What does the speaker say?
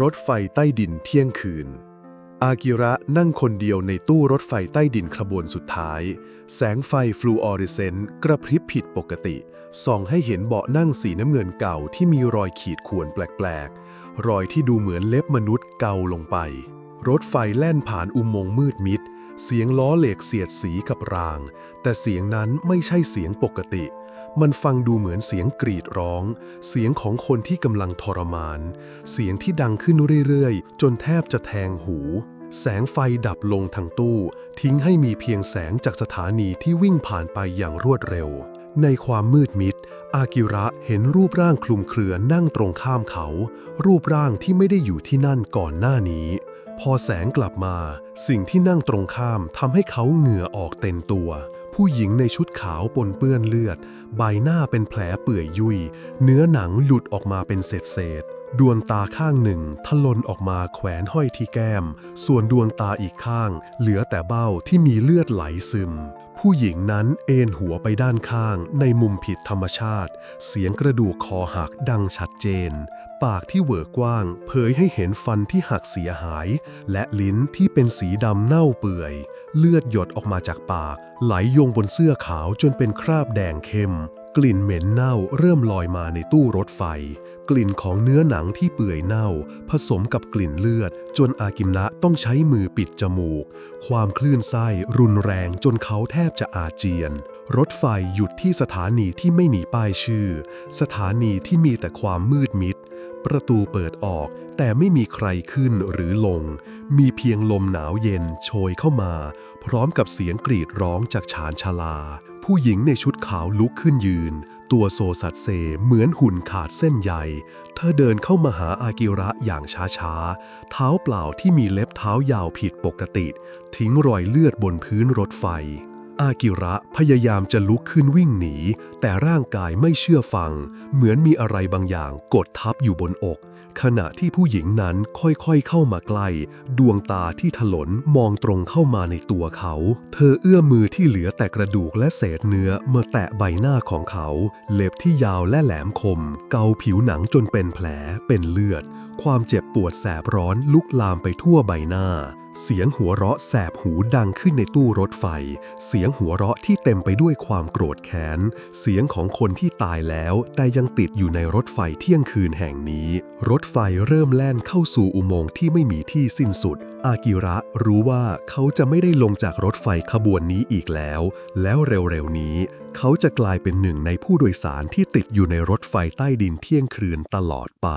รถไฟใต้ดินเที่ยงคืน อากิระนั่งคนเดียวในตู้รถไฟใต้ดินขบวนสุดท้าย แสงไฟฟลูออเรสเซนต์กระพริบผิดปกติ ส่องให้เห็นเบาะนั่งสีน้ำเงินเก่าที่มีรอยขีดข่วนแปลกๆ รอยที่ดูเหมือนเล็บมนุษย์เกาลงไป รถไฟแล่นผ่านอุโมงค์มืดมิด เสียงล้อเหล็กเสียดสีกับราง แต่เสียงนั้นไม่ใช่เสียงปกติ มันฟังดูเหมือนเสียงกรีดร้อง เสียงของคนที่กำลังทรมาน เสียงที่ดังขึ้นเรื่อยๆ จนแทบจะแทงหู แสงไฟดับลงทางตู้ ทิ้งให้มีเพียงแสงจากสถานีที่วิ่งผ่านไปอย่างรวดเร็ว ในความมืดมิด อากิระเห็นรูปร่างคลุมเครือนั่งตรงข้ามเขา รูปร่างที่ไม่ได้อยู่ที่นั่นก่อนหน้านี้ พอแสงกลับมา สิ่งที่นั่งตรงข้ามทำให้เขาเหงื่อออกเต็มตัว ผู้หญิงในชุดขาวปนเปื้อนเลือด ใบหน้าเป็นแผลเปื่อยยุย เนื้อหนังหลุดออกมาเป็นเศษเศษ ดวงตาข้างหนึ่งทะลนออกมาแขวนห้อยที่แก้ม ส่วนดวงตาอีกข้าง เหลือแต่เบ้าที่มีเลือดไหลซึม ผู้หญิงนั้นเอนหัวไปด้านข้างในมุมผิดธรรมชาติ เสียงกระดูกคอหักดังชัดเจน ปากที่เหวอกว้าง เผยให้เห็นฟันที่หักเสียหาย และลิ้นที่เป็นสีดำเน่าเปื่อย เลือดหยดออกมาจากปาก ไหลยงบนเสื้อขาวจนเป็นคราบแดงเข้ม กลิ่นเหม็นเน่าเริ่มลอยมาในตู้รถไฟ กลิ่นของเนื้อหนังที่เปื่อยเน่า ผสมกับกลิ่นเลือด จนอากิมนะต้องใช้มือปิดจมูก ความคลื่นไส้รุนแรงจนเขาแทบจะอาเจียน รถไฟหยุดที่สถานีที่ไม่มีป้ายชื่อ สถานีที่มีแต่ความมืดมิด ประตูเปิดออกแต่ไม่มีใครขึ้นหรือลง มีเพียงลมหนาวเย็นโชยเข้ามา พร้อมกับเสียงกรีดร้องจากชานชาลา ผู้หญิงในชุดขาวลุกขึ้นยืน ตัวโซสัดเซเหมือนหุ่นขาดเส้นใยเธอเดินเข้ามาหาอากิระอย่างช้าๆ เท้าเปล่าที่มีเล็บเท้ายาวผิดปกติ ทิ้งรอยเลือดบนพื้นรถไฟ อากิระพยายามจะลุกขึ้นวิ่งหนี แต่ร่างกายไม่เชื่อฟัง เหมือนมีอะไรบางอย่างกดทับอยู่บนอก ขณะที่ผู้หญิงนั้นค่อยๆเข้ามาใกล้ดวงตาที่ถลนมองตรงเข้ามาในตัวเขา เธอเอื้อมมือที่เหลือแต่กระดูกและเศษเนื้อมาแตะใบหน้าของเขา เล็บที่ยาวและแหลมคม เกาผิวหนังจนเป็นแผลเป็นเลือด ความเจ็บปวดแสบร้อนลุกลามไปทั่วใบหน้า เสียงหัวเราะแสบหูดังขึ้นในตู้รถไฟ เสียงหัวเราะที่เต็มไปด้วยความโกรธแค้น เสียงของคนที่ตายแล้ว แต่ยังติดอยู่ในรถไฟเที่ยงคืนแห่งนี้ รถไฟเริ่มแล่นเข้าสู่อุโมงค์ที่ไม่มีที่สิ้นสุด อากิระรู้ว่าเขาจะไม่ได้ลงจากรถไฟขบวนนี้อีกแล้ว แล้วเร็วๆนี้ เขาจะกลายเป็นหนึ่งในผู้โดยสารที่ติดอยู่ในรถไฟใต้ดินเที่ยงคืนตลอดไป